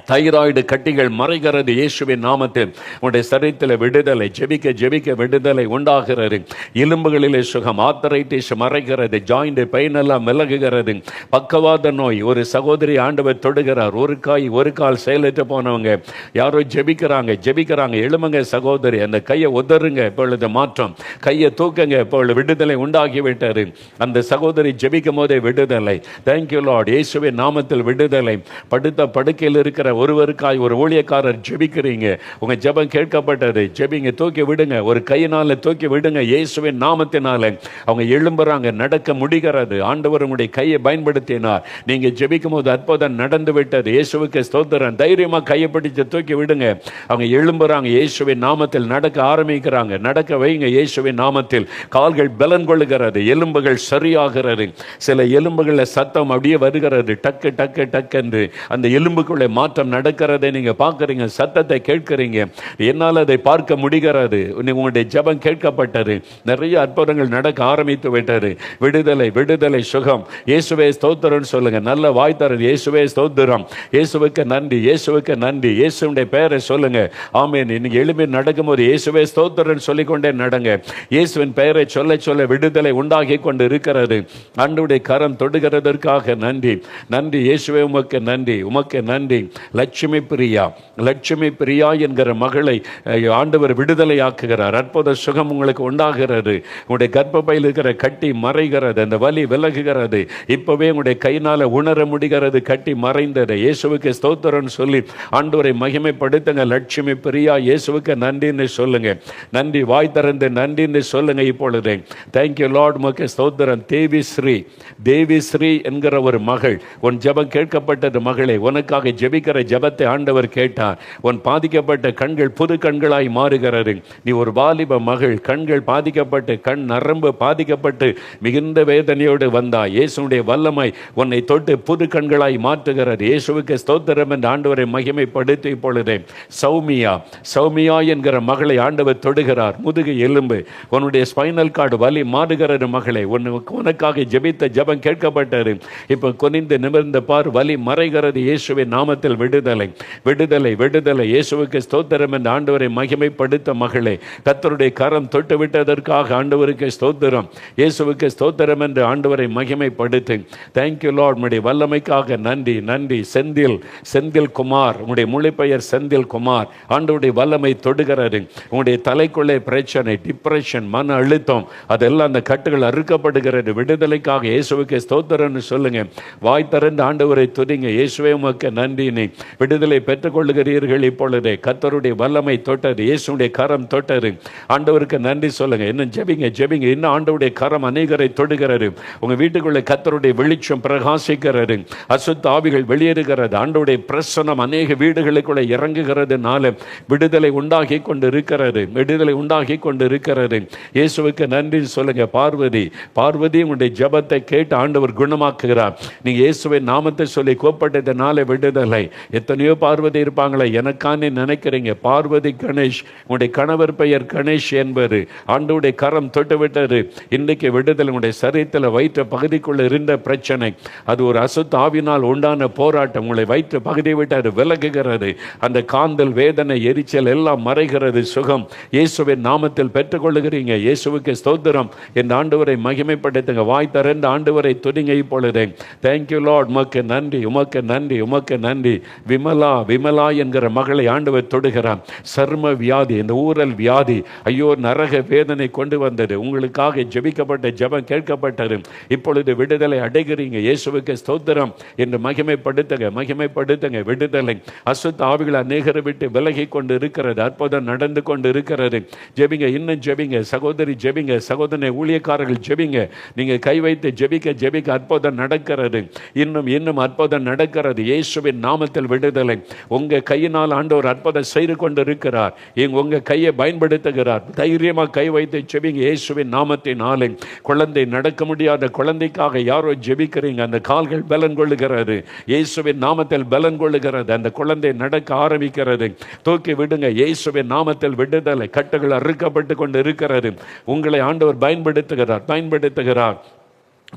தைராய்டு கட்டிகள் மறைகிறது இயேசுவின் நாமத்தில். உன்னுடைய சரீரத்தில் விடுதலை ஜெபிக்க ஜெபிக்க விடுதலை உண்டாகிறது. எலும்புகளிலே சுகம் ஆத்தரைட்டிஸ் மறைகிறது ஜாயிண்ட் பெயின் எல்லாம் விலகுகிறது. பக்கவாத நோய் ஒரு சகோதரி ஆண்டவர் தொடுகிறார். ஒரு காய் ஒரு கால் செயலற்று போனவங்க யாரோ ஜெபிக்கிறாங்க ஜெபிக்கிறாங்க. எழுமுங்க சகோதரி அந்த கையை உதறுங்க இப்பொழுது மாற்றம். கையை தூக்குங்க இப்பொழுது விடுதலை உண்டாகிவிட்டார் அந்த சகோதரி ஜெபிக்கும் போதே விடுதலை. தேங்க்யூ லார்ட் இயேசுவின் நாமத்தில் விடுதலை. படுத்த படுக்கையில் இருக்க இருக்கிற ஒருவருக்காய் ஒரு ஊழியக்காரர் ஜெபிக்கிறீங்க. உங்கள் ஜெபம் கேட்கப்பட்டது. ஜெபிங்க தூக்கி விடுங்க. ஒரு கையினால் தூக்கி விடுங்க. இயேசுவின் நாமத்தினால. அவங்க எழும்புறாங்க. நடக்க முடிகிறது. ஆண்டவர் உங்களுடைய கையை பயன்படுத்தினார். நீங்கள் ஜெபிக்கும் போது அற்புதம் நடந்து விட்டது இயேசுவுக்கு ஸ்தோத்திரம். தைரியமாக கையை பிடிச்சு தூக்கி விடுங்க. அவங்க எழும்புறாங்க. இயேசுவின் நாமத்தில் நடக்க ஆரம்பிக்கிறாங்க. நடக்க வைங்க இயேசுவின் நாமத்தில். கால்கள் பலன் கொள்ளுகிறது எலும்புகள் சரியாகிறது. சில எலும்புகளில் சத்தம் அப்படியே வருகிறது. டக்கு டக்கு டக்கு என்று அந்த எலும்புக்குள்ளே மாற்ற மாற்றம் நடக்கிறதை நீங்கள் பார்க்குறீங்க சத்தத்தை கேட்குறீங்க. என்னால் அதை பார்க்க முடிகிறது. உன்னை- உங்களுடைய ஜெபம் கேட்கப்பட்டது. நிறைய அற்புதங்கள் நடக்க ஆரம்பித்து விட்டது. விடுதலை விடுதலை சுகம். இயேசுவே ஸ்தோத்திரம்னு சொல்லுங்க. நல்ல வாய் தரது இயேசுவே ஸ்தோத்திரம். இயேசுவுக்கு நன்றி இயேசுவுக்கு நன்றி. இயேசுடைய பெயரை சொல்லுங்க. ஆமீன். இன்னைக்கு எளிமை நடக்கும்போது இயேசுவே ஸ்தோத்திரம் சொல்லிக்கொண்டே நடங்க. இயேசுவின் பெயரை சொல்ல சொல்ல விடுதலை உண்டாகி கொண்டு இருக்கிறது அன்றுடைய கரம் தொடுகிறதற்காக நன்றி. நன்றி இயேசுவே உமக்கு நன்றி. உமக்கு நன்றி. லட்சுமி பிரியா லட்சுமி பிரியா என்கிற மகளை ஆண்டவர் விடுதலை ஆக்குகிறார் அற்புத சுகம் உங்களுக்கு உண்டாகிறது. உங்களுடைய கர்ப்பப்பையில் இருக்கிற கட்டி மறைகிறது. அந்த வலி விலகுகிறது. இப்போவே உங்களுடைய கையினால உணர முடிகிறது. கட்டி மறைந்தது. இயேசுவுக்கு ஸ்தோத்திரம்னு சொல்லி ஆண்டவரை மகிமைப்படுத்துங்க. லட்சுமி பிரியா இயேசுவுக்கு நன்றின்னு சொல்லுங்க. நன்றி வாய் திறந்து நன்றின்னு சொல்லுங்க இப்பொழுது. தேங்க்யூ லார்ட் உமக்கு ஸ்தோத்திரம். தேவி ஸ்ரீ தேவி ஸ்ரீ என்கிற ஒரு மகள். உன் ஜபம் கேட்கப்பட்டது மகளே. உனக்காக ஜெபிக்க ஜெபிக்கிற ஜபத்தை ஆண்டவர் கேட்டார். உன் பாதிக்கப்பட்ட கண்கள் புது கண்களாய் மாறுகிறது. நீ ஒரு வாலிப மகள் கண்கள் பாதிக்கப்பட்டு கண் நரம்பு பாதிக்கப்பட்டு மிகுந்த வேதனையோடு வந்தாய். இயேசுடைய வல்லமை உன்னை தொட்டு புது கண்களாய் மாற்றுகிறது. இயேசுவுக்கு ஸ்தோத்திரம் என்று ஆண்டவரை மகிமைப்படுத்தி இப்பொழுதே. சௌமியா சௌமியா என்கிற மகளை ஆண்டவர் தொடுகிறார். முதுகு எலும்பு. உன்னுடைய ஸ்பைனல் கார்டு வலி மாறுகிறது மகளே. உனக்கு உனக்காக ஜெபித்த ஜெபம் கேட்கப்பட்டது. இப்போ குனிந்து நிமிர்ந்த பார். வலி மறைகிறது இயேசுவின் நாமத்தில் விடுதலை விடுதலை விடுதலை. இயேசுவுக்கு ஸ்தோத்திரம் என்று ஆண்டவரை மகிமைப்படுத்த மகளே கத்தருடைய கரம் தொட்டு விட்டதற்காக ஆண்டவருக்கு ஸ்தோத்திரம். இயேசுவுக்கு ஸ்தோத்திரம் என்று ஆண்டவரை மகிமைப்படுத்து. தேங்க்யூ லார்ட் உடைய வல்லமைக்காக நன்றி நன்றி. செந்தில் செந்தில் குமார். உங்களுடைய மொழிபெயர் செந்தில் குமார். ஆண்டவருடைய வல்லமை தொடுகிறது. உங்களுடைய தலைக்குள்ளே பிரச்சனை டிப்ரெஷன் மன அழுத்தம் அதெல்லாம் அந்த கட்டுகள் அறுக்கப்படுகிறது. விடுதலைக்காக இயேசுவுக்கு ஸ்தோத்திரம்னு சொல்லுங்க. வாய் திறந்து ஆண்டவரை துதிங்க. இயேசுவே உமக்கு நன்றி நீ. விடுதலை பெற்றுக்கொள்ளுகிறீர்கள் இப்பொழுதே. கத்தருடைய வல்லமை தொட்டது இயேசுடைய கரம் தொட்டது. ஆண்டவருக்கு நன்றி சொல்லுங்க. இன்னும் ஜெபிங்க ஜெபிங்க. இன்னும் ஆண்டவருடைய கரம் அநேகரை தொடுகிறது. உங்க வீட்டுக்குள்ள கத்தருடைய வெளிச்சம் பிரகாசிக்கிறது. அசுத்த ஆவிகள் வெளியேறுகிறது. ஆண்டவருடைய பிரசனம் அநேக வீடுகளுக்குள்ள இறங்குகிறதுனால விடுதலை உண்டாகி கொண்டு இருக்கிறது விடுதலை உண்டாகி கொண்டு இருக்கிறது இயேசுவுக்கு நன்றி சொல்லுங்க. பார்வதி பார்வதி உங்களுடைய ஜெபத்தை கேட்டு ஆண்டவர் குணமாக்குகிறார். நீங்க இயேசுவை நாமத்தை சொல்லி கோப்பட்டதுனால விடுதலை. எத்தனையோ பார்வதி இருப்பாங்களே எனக்கானே நினைக்கிறீங்க. பார்வதி கணேஷ் உங்களுடைய கணவர் பெயர் கணேஷ் என்பது ஆண்டுடைய கரம் தொட்டு விட்டது இன்றைக்கு விடுதலை உங்களுடைய சரீரத்தில் வயிற்று பகுதிக்குள்ள இருந்த பிரச்சனை. அது ஒரு அசுத்தாவினால் உண்டான போராட்டம் உங்களை வயிற்று பகுதியை விட்டு அது விலகுகிறது. அந்த காந்தல் வேதனை எரிச்சல் எல்லாம் மறைகிறது சுகம். இயேசுவின் நாமத்தில் பெற்றுக்கொள்ளுகிறீங்க. இயேசுவுக்கு ஸ்தோத்திரம். இந்த ஆண்டவரை மகிமைப்படுத்துங்க. வாய் தரந்த ஆண்டவரை துணிங்க இப்பொழுதே. தேங்க்யூ லார்ட் உமக்கு நன்றி உமக்கு நன்றி உமக்கு நன்றி. விமலா விமலா என்கிற மகளை ஆண்டவர் தொடுகிறான் சர்ம வியாதி இந்த ஊரல் வியாதி ஐயோ நரக வேதனை கொண்டு வந்தது. உங்களுக்காக ஜெபிக்கப்பட்ட ஜெபம் கேட்கப்பட்டது. இப்பொழுது விடுதலை அடைகிறீங்க. இயேசுவுக்கு ஸ்தோத்திரம். என்று மகிமைப்படுத்துங்க மகிமைப்படுத்துங்க விடுதலை. அசுத்த ஆவிகள் அநேகரை விட்டு விலகி கொண்டு இருக்கிறது அற்புதம் நடந்து கொண்டு இருக்கிறது ஜெபிங்க இன்னும் ஜெபிங்க. சகோதரி ஜெபிங்க சகோதரனை ஊழியக்காரர்கள் ஜெபிங்க. நீங்க கை வைத்து ஜெபிக்க ஜெபிக்க அற்புதம் நடக்கிறது. இன்னும் இன்னும் அற்புதம் நடக்கிறது. இயேசுவின் நாமத்தில் விடுதலை. உங்கள் கையினால் ஆண்டவர் அற்புதம் செய்து கொண்டு இருக்கிறார் எங் உங்கள் கையை பயன்படுத்துகிறார். தைரியமாக கை வைத்து செவிங்க இயேசுவின் நாமத்தினாலே. குழந்தை நடக்க முடியாத குழந்தைக்காக யாரோ ஜெபிக்கிறீங்க. அந்த கால்கள் பலன் கொள்ளுகிறது. இயேசுவின் நாமத்தில் பலன் கொள்ளுகிறது. அந்த குழந்தை நடக்க ஆரம்பிக்கிறது. தூக்கி விடுங்க. இயேசுவின் நாமத்தில் விடுதலை கட்டுகள் அறுக்கப்பட்டு கொண்டு இருக்கிறது உங்களை ஆண்டவர் பயன்படுத்துகிறார். பயன்படுத்துகிறார்.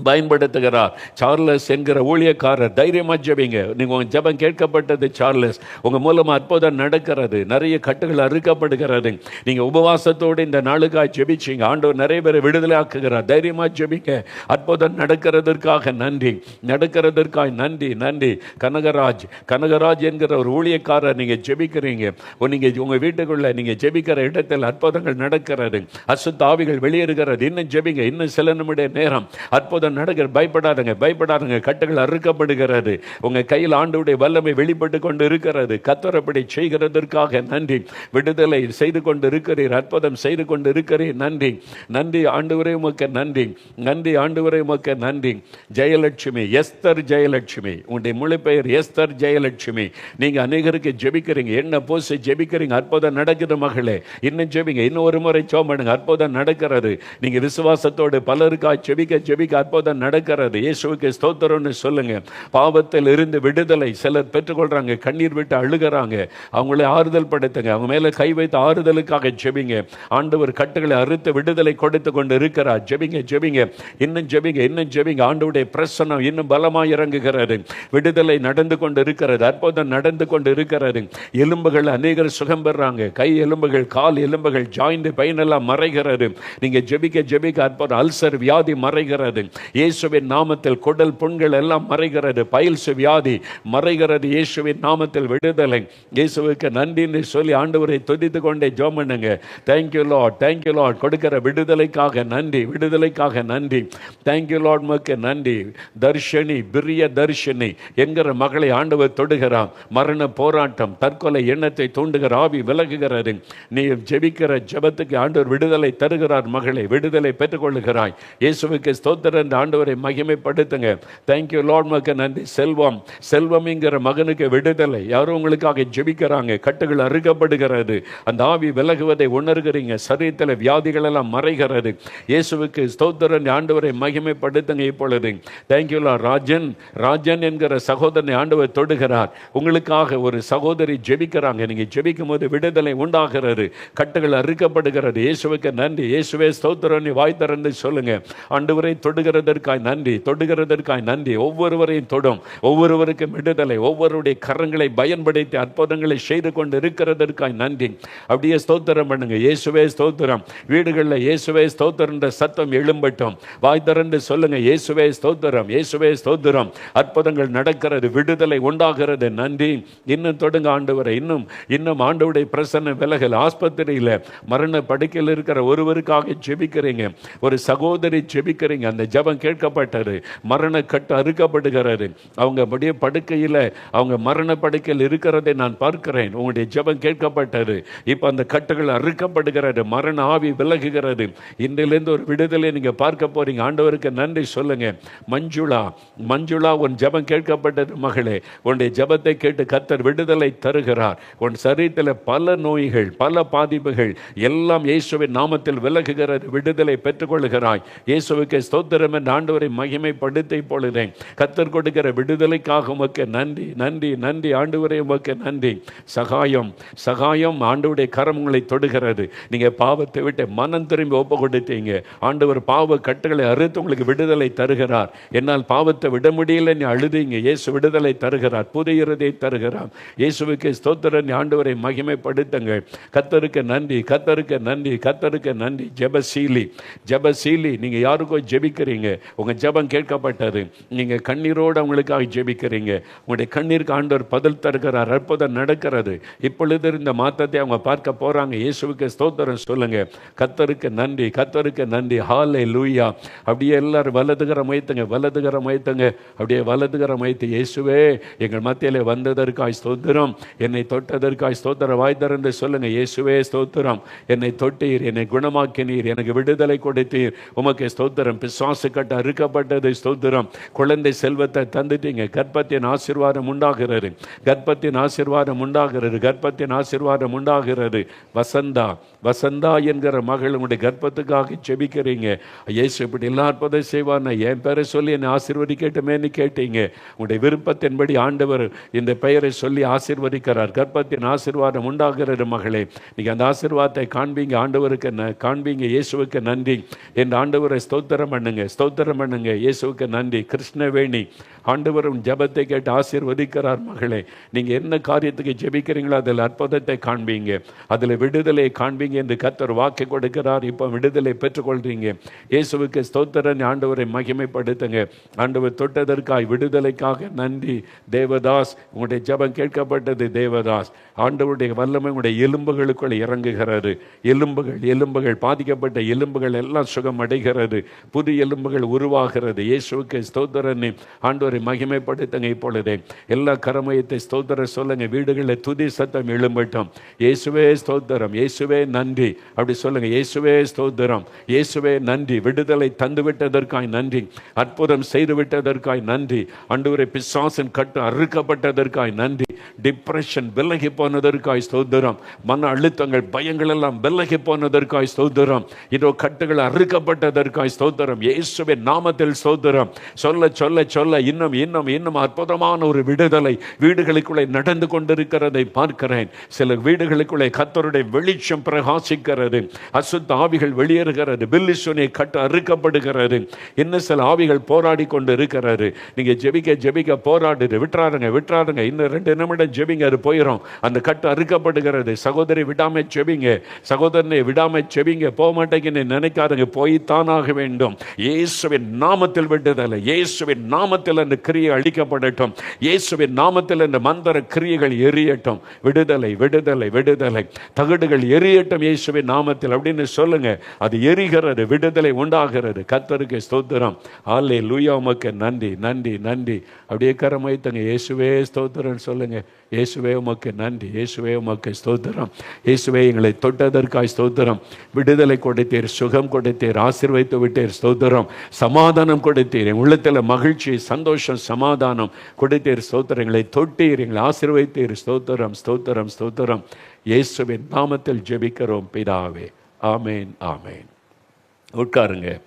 பயன்படுத்துகிறார். சார்லஸ் என்கிற ஊழியக்காரர் தைரியமாக ஜெபிங்க நீங்கள் உங்கள் ஜெபம் கேட்கப்பட்டது சார்லஸ். உங்கள் மூலமாக அற்புதம் நடக்கிறது. நிறைய கட்டுகள் அறுக்கப்படுகிறது. நீங்கள் உபவாசத்தோடு இந்த நாளுக்காக ஜெபிச்சிங்க. ஆண்டவர் நிறைய பேரை விடுதலை ஆக்குகிறார். தைரியமாக ஜெபிங்க அற்புதம் நடக்கிறதற்காக நன்றி. நடக்கிறதற்காக நன்றி நன்றி. கனகராஜ் கனகராஜ் என்கிற ஒரு ஊழியக்காரர் நீங்கள் ஜெபிக்கிறீங்க. நீங்கள் உங்கள் வீட்டுக்குள்ள நீங்கள் ஜெபிக்கிற இடத்தில் அற்புதங்கள் நடக்கிறது. அசுத்த ஆவிகள் வெளியேறுகிறது. இன்னும் ஜெபிங்க. இன்னும் சில நிமிட நேரம். அற்புதம் நடக்கிற பயப்படாதங்க பயப்படாதங்க. கட்டுகள் அறுக்கப்படுகிறது. உங்கள் கையில் ஆண்டவுடைய வல்லமை வெளிப்பட்டு கொண்டு இருக்கிறது கத்தரப்படி செய்கிறதற்காக நன்றி. விடுதலை செய்து கொண்டு இருக்கிறீர் அற்புதம் செய்து கொண்டு இருக்கிறீர் நன்றி. நன்றி ஆண்டவரே உமக்கு நன்றி. நன்றி ஆண்டவரே உமக்கு நன்றி. ஜெயலட்சுமி எஸ்தர் ஜெயலட்சுமி. உங்களுடைய முழுப்பெயர் எஸ்தர் ஜெயலட்சுமி. நீங்க அநேகருக்கு ஜெபிக்கிறீங்க. என்ன போசி ஜெபிக்கிறீங்க? அற்புதம் நடக்குது மகளே. இன்னும் ஜெபிங்க. இன்னும் ஒரு முறை சோம் பண்ணுங்க. அற்புதம் நடக்கிறது. நீங்க விசுவாசத்தோடு பலருக்காக ஜெபிக்க ஜெபிக்க அற்புதம் நடக்கிறது. இயேசுக்கு ஸ்தோத்திரம்னு சொல்லுங்க. பாவத்தில் இருந்து விடுதலை. சிலர் பெற்றுக்கொள்றாங்க. கண்ணீர் விட்டு அழுகிறாங்க. அவங்களை ஆறுதல் படுத்துங்க. அவங்க மேலே கை வைத்து ஆறுதலுக்காக ஜெபிங்க. ஆண்டவர் கட்டுகளை அறுத்து விடுதலை கொடுத்து கொண்டு இருக்கிறார் ஜெபிங்க ஜெபிங்க. இன்னும் ஜெபிங்க இன்னும் ஜெபிங்க. ஆண்டவுடைய பிரசனம் இன்னும் பலமாக இறங்குகிறது. விடுதலை நடந்து கொண்டு இருக்கிறது அற்புதம் நடந்து கொண்டு இருக்கிறது எலும்புகள் அநேகர் சுகம் பெறாங்க. கை எலும்புகள் கால் எலும்புகள் ஜாயிண்ட் பயனெல்லாம் மறைகிறது. நீங்கள் ஜெபிக்க ஜெபிக்க அற்புதம். அல்சர் வியாதி மறைகிறது. இயேசுவின் நாமத்தில் குடல் புண்கள் எல்லாம் மறைகிறது பயில்சு வியாதி மறைகிறது இயேசுவின் நாமத்தில் விடுதலை. இயேசுவுக்கு நன்றின்னு சொல்லி ஆண்டவரை துதித்து கொண்டே ஜோம் பண்ணுங்க. தேங்க்யூ லார்ட் தேங்க்யூ லார்ட் கொடுக்கிற விடுதலைக்காக நன்றி விடுதலைக்காக நன்றி. தேங்க்யூ லார்ட் மக்கு நன்றி. தர்ஷினி பிரிய தர்ஷினி என்கிற மகளை ஆண்டவர் தொடுகிறார். மரண போராட்டம் தற்கொலை எண்ணத்தை தூண்டுகிற ஆவி விலகுகிறது. நீ ஜெபிக்கிற ஜபத்துக்கு ஆண்டவர் விடுதலை தருகிறார் மகளை விடுதலை பெற்றுக்கொள்ளுகிறாய். இயேசுவுக்கு ஸ்தோத்திர இந்த ஆண்டவரை மகிமைப்படுத்துங்க. தேங்க்யூ லார்ட் மக்க நன்றி. செல்வம். செல்வம்ங்கிற மகனுக்கு விடுதலை. யாரும் உங்களுக்காக ஜெபிக்கிறாங்க. கட்டுகள் அறுக்கப்படுகிறது. அந்த ஆவி விலகுவதை உணர்கிறீங்க. சரீரத்தில் வியாதிகள் எல்லாம் மறைகிறது. இயேசுவுக்கு ஸ்தோத்திரன் ஆண்டவரை மகிமைப்படுத்துங்க இப்பொழுது. தேங்க்யூ லா ராஜன். ராஜன் என்கிற சகோதரனை ஆண்டவர் தொடுகிறார். உங்களுக்காக ஒரு சகோதரி ஜெபிக்கிறாங்க. நீங்கள் ஜெபிக்கும் போது விடுதலை உண்டாகிறது. கட்டுகள் அறுக்கப்படுகிறது. இயேசுவுக்கு நன்றி. இயேசுவே ஸ்தோத்திரன் வாய் திறந்து சொல்லுங்க. ஆண்டவரை தொடுகிற தொடுகிறதற்காய் நன்றி தொடுகிறதற்காய் நன்றி. ஒவ்வொருவரையும் தொடும். ஒவ்வொருவருக்கும் விடுதலை. ஒவ்வொருடைய கரங்களை பயன்படுத்தி அற்புதங்களை செய்து கொண்டு இருக்கிறதற்காய் நன்றி. அப்படியே ஸ்தோத்திரம் பண்ணுங்க. இயேசுவே ஸ்தோத்திரம். வீடுகளில் இயேசுவே ஸ்தோத்திரன்ற சத்தம் எழும்பட்டும். வாய் திறந்து சொல்லுங்க. இயேசுவே ஸ்தோத்திரம். இயேசுவே ஸ்தோத்திரம். அற்புதங்கள் நடக்கிறது. விடுதலை உண்டாகிறது. நன்றி. இன்னும் தொடுங்க ஆண்டவரை. இன்னும் இன்னும் ஆண்டவருடைய பிரசன்ன விலகல். ஆஸ்பத்திரியில் மரண படுக்கையில் இருக்கிற ஒருவருக்காக ஜெபிக்கிறீங்க. ஒரு சகோதரி ஜெபிக்கிறீங்க. அந்த ஜப ஜெபம் கேட்கப்பட்டது மரண கட்டு அறுக்கப்படுகிறது அவங்க அப்படியே படுக்கையில் அவங்க மரண படுக்கையில் இருக்கிறதை நான் பார்க்கிறேன். உங்களுடைய ஜெபம் கேட்கப்பட்டது. இப்போ அந்த கட்டுகள் அறுக்கப்படுகிறது. மரண ஆவி விலகுகிறது. இன்றிலிருந்து ஒரு விடுதலை நீங்கள் பார்க்க போறீங்க. ஆண்டவருக்கு நன்றி சொல்லுங்க. மஞ்சுளா மஞ்சுளா உன் ஜெபம் கேட்கப்பட்டது மகளே. உன்னுடைய ஜெபத்தை கேட்டு கத்தர் விடுதலை தருகிறார். உன் சரீரத்தில் பல நோய்கள் பல பாதிப்புகள் எல்லாம் இயேசுவின் நாமத்தில் விலகுகிறது விடுதலை பெற்றுக்கொள்கிறாய் இயேசுவுக்கு ஸ்தோத்திரம் என்ற ஆண்டவரை மகிமைப்படுத்தி பொழுதேன் கத்தர் கொடுக்கிற விடுதலைக்காக உமக்கு நன்றி நன்றி நன்றி. ஆண்டவரே உமக்கு நன்றி. சகாயம் சகாயம் ஆண்டவருடைய கரம் உங்களை தொடுகிறது. நீங்க பாவத்தை விட்டு மனம் திரும்பி ஒப்பு கொடுத்தீங்க ஆண்டவர் பாவ கட்டுகளை அறுத்து உங்களுக்கு விடுதலை தருகிறார். என்னால் பாவத்தை விட முடியல நீ அழுதீங்க. இயேசு விடுதலை தருகிறார் புதியதை தருகிறார். இயேசுவுக்கு ஸ்தோத்திரன் ஆண்டவரை மகிமைப்படுத்துங்க கத்தருக்கு நன்றி கத்தருக்கு நன்றி கத்தருக்கு நன்றி. ஜெபசீலி ஜெபசீலி நீங்க யாருக்கோ ஜெபிக்கிறீங்க? உங்க ஜெபம் கேட்கப்பட்டது. நீங்க கண்ணீரோடு அவங்களுக்காக ஜெபிக்கிறீங்க. உங்களுடைய கண்ணீருக்கு ஆண்டவர் பதில் தருகிறார் அற்புதம் நடக்கிறது. இப்பொழுது இந்த மாற்றத்தை அவங்க பார்க்க போறாங்க. இயேசுவுக்கு ஸ்தோத்திரம் சொல்லுங்க. கத்தருக்கு நன்றி கத்தருக்கு நன்றி. ஹாலே லூயா அப்படியே எல்லாரும் வலதுகர மைத்துங்க வலதுகர மைத்துங்க அப்படியே வலதுகர மைத்து இயேசுவே எங்கள் மத்தியில் வந்ததற்காய் ஸ்தோத்திரம். என்னை தொட்டதற்காய் ஸ்தோத்திர வாய் திறந்து சொல்லுங்க இயேசுவே ஸ்தோத்திரம். என்னை தொட்டீர் என்னை குணமாக்கினீர். எனக்கு விடுதலை கொடுத்தீர். உமக்கு ஸ்தோத்திரம். பிசுவாசு கட்ட அறுக்கப்பட்டது. ஸ்தோத்திரம். குழந்தை செல்வத்தை தந்துட்டீங்க. கர்ப்பத்தின் ஆசீர்வாதம் உண்டாகிறது. கர்ப்பத்தின் ஆசீர்வாதம் உண்டாகிறது. கர்ப்பத்தின் ஆசீர்வாதம் உண்டாகிறது. வசந்தா வசந்தா என்கிற மகள் உங்களுடைய கர்ப்பத்துக்காக ஜெபிக்கிறீங்க இயேசு இப்படி எல்லா அற்புதம் செய்வார் என் பேரை சொல்லி என்னை ஆசீர்வதிக்கட்டுமேன்னு கேட்டீங்க. உங்களுடைய விருப்பத்தின்படி ஆண்டவர் இந்த பெயரை சொல்லி ஆசீர்வதிக்கிறார். கர்ப்பத்தின் ஆசீர்வாதம் உண்டாகிறது மகளே. நீங்கள் அந்த ஆசீர்வாதத்தை காண்பீங்க. ஆண்டவருக்கு ந- காண்பீங்க. இயேசுவுக்கு நன்றி. என் ஆண்டவரை ஸ்தோத்திரம் பண்ணுங்க. ஸ்தோத்திரம் பண்ணுங்க. இயேசுவுக்கு நன்றி. கிருஷ்ணவேணி ஆண்டவரும் ஜெபத்தை கேட்டு ஆசீர்வதிக்கிறார் மகளே. நீங்கள் என்ன காரியத்துக்கு ஜெபிக்கிறீங்களோ அதில் அற்புதத்தை காண்பீங்க. அதில் விடுதலை காண்பீங்க. என்று கத்தர் வாக்கு கொடுக்கிறார். இப்போ விடுதலை பெற்றுக்கொள்றீங்க. இயேசுவுக்கு ஸ்தோத்திரன் ஆண்டவரை மகிமைப்படுத்துங்க. ஆண்டவர் தொட்டதற்காய் விடுதலைக்காக நன்றி. தேவதாஸ் உங்களுடைய ஜெபம் கேட்கப்பட்டது தேவதாஸ். ஆண்டவருடைய வல்லமை உங்களுடைய எலும்புகளுக்குள் இறங்குகிறது. எலும்புகள் எலும்புகள் பாதிக்கப்பட்ட எலும்புகள் எல்லாம் சுகம் அடைகிறது. புது எலும்புகள் உருவாகிறது. இயேசுவுக்கு ஸ்தோத்திரனை ஆண்டவரை மகிமைப்படுத்துங்க இப்பொழுதே. எல்லா கரமயத்தை ஸ்தோத்திர சொல்லுங்க. வீடுகளில் துதி சத்தம் எழும்பட்டும். இயேசுவே ஸ்தோத்திரம். இயேசுவே நன்றி. நன்றி. அப்படி சொல்லுங்க இயேசுவே ஸ்தோத்திரம். இயேசுவே நன்றி. விடுதலை தந்துவிட்டதற்காய் நன்றி. அற்புதம் செய்து விட்டதற்காய் நன்றி. அன்றுவரை பிசாசன் கட்டு அறுக்கப்பட்டதற்காய் நன்றி. டிப்ரெஷன் விலகி போனதற்காய் ஸ்தோத்திரம். மன அழுத்தங்கள் பயங்கள் எல்லாம் விலகி போனதற்காய் ஸ்தோத்திரம். இதோ கட்டுகள் அறுக்கப்பட்டதற்காய் ஸ்தோத்திரம். இயேசுவே நாமத்தில் ஸ்தோத்திரம். சொல்ல சொல்ல சொல்ல இன்னும் இன்னும் இன்னும் அற்புதமான ஒரு விடுதலை வீடுகளுக்குள்ளே நடந்து கொண்டிருக்கிறதை பார்க்கிறேன். சில வீடுகளுக்குள்ளே கத்தருடைய வெளிச்சம் பிரகாசிக்கிறது அசுத்த ஆவிகள் வெளியேறுகிறது. பில்லிசுனை கட்டு அறுக்கப்படுகிறது. இன்னும் சில ஆவிகள் போராடி கொண்டு இருக்கிறாரு நீங்க ஜெபிக்க ஜெபிக்க போராடுது. விட்டுறாருங்க விட்டுறாருங்க. இன்னும் ரெண்டு நிமிடம் ஜெபிங்க அது போயிடும் அந்த கட்டு அறுக்கப்படுகிறது. சகோதரி விடாம ஜெபிங்க. சகோதரனை விடாம ஜெபிங்க. போக மாட்டேங்கன்னு நினைக்காதுங்க. போய்த்தானாக வேண்டும். இயேசுவின் நாமத்தில் விடுதலை. இயேசுவின் நாமத்தில் அந்த கிரியை அழிக்கப்படட்டும். இயேசுவின் நாமத்தில் அந்த மந்திர கிரியைகள் எரியட்டும். விடுதலை விடுதலை விடுதலை. தகடுகள் எரியட்டும். இயேசுவின் நாமத்தில் அப்படின்னு சொல்லுங்க. அது எரிகிறது விடுதலை உண்டாகிறது. கத்தருக்கு ஸ்தோத்திரம். ஆலே லூயா உமக்கு நன்றி நன்றி நன்றி. அப்படியே கரமைத்தங்க இயேசுவே ஸ்தோத்திரம் சொல்லுங்க. இயேசுவே உமக்கு நன்றி. இயேசுவே உமக்கு ஸ்தோத்திரம். இயேசுவே எங்களை தொட்டதற்காய் ஸ்தோத்திரம். விடுதலை கொடுத்தீர் சுகம் கொடுத்தீர் ஆசீர்வைத்து விட்டீர் ஸ்தோத்திரம். சமாதானம் கொடுத்தீர். என் உள்ளத்தில் மகிழ்ச்சி சந்தோஷம் சமாதானம் கொடுத்தீர் ஸ்தோத்திரம். எங்களை தொட்டீர் எங்களை ஆசிர்வைத்தீர். ஸ்தோத்திரம் ஸ்தோத்திரம் ஸ்தோத்திரம். இயேசுவின் நாமத்தில் ஜெபிக்கிறோம் பிதாவே. ஆமேன் ஆமேன். உட்காருங்க.